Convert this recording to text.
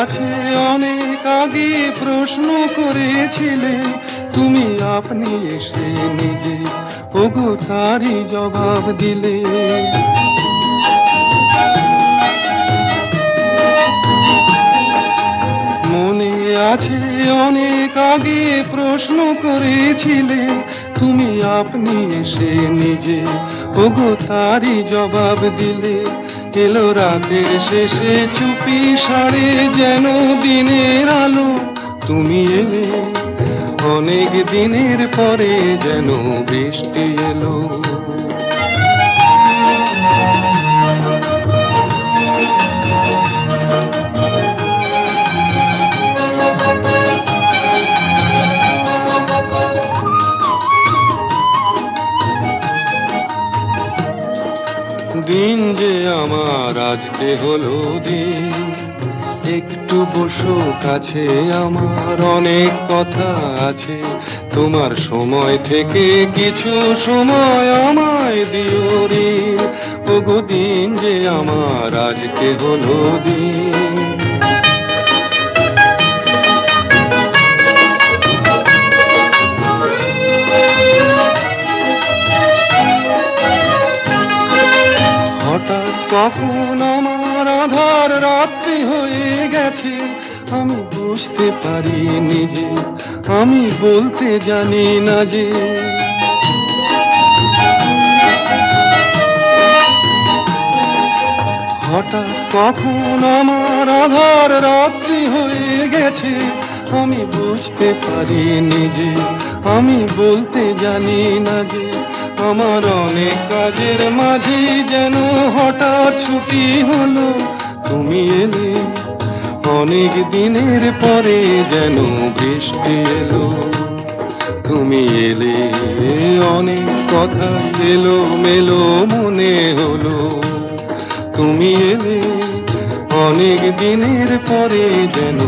আছে অনেক আগে প্রশ্ন করেছিলে, তুমি আপনি এসে নিজে ওগো তারই জবাব দিলে। মনে আছে অনেক আগে প্রশ্ন করেছিলে, তুমি আপনি এসে নিজে ওগো তারই জবাব দিলে। এলো রাতের শেষে চুপি সারে যেন দিনের আলো। তুমি এলে, অনেক দিনের পরে যেন বৃষ্টি এলো। দিন যে আমার আজকে হলো দিন। একটু বসো, কাছে আমার অনেক কথা আছে। তোমার সময় থেকে কিছু সময় আমায় দিও রে। ওগো দিন যে আমার আজকে হলো দিন। কখন আমার আধার রাত্রি হয়ে গেছে, আমি বুঝতে পারি নিজে আমি বলতে জানি না যে। হঠাৎ কখন আমার আধার রাত্রি হয়ে গেছে, আমি বুঝতে পারি নিজে আমি বলতে জানি না যে আমার অনেক কাজের মাঝে যেন হঠাৎ ছুটি হলো। তুমি এলে, অনেক দিনের পরে যেন বৃষ্টি এলো। তুমি এলে, অনেক কথা এলো মেলো মনে হলো। তুমি এলে, অনেক দিনের পরে যেন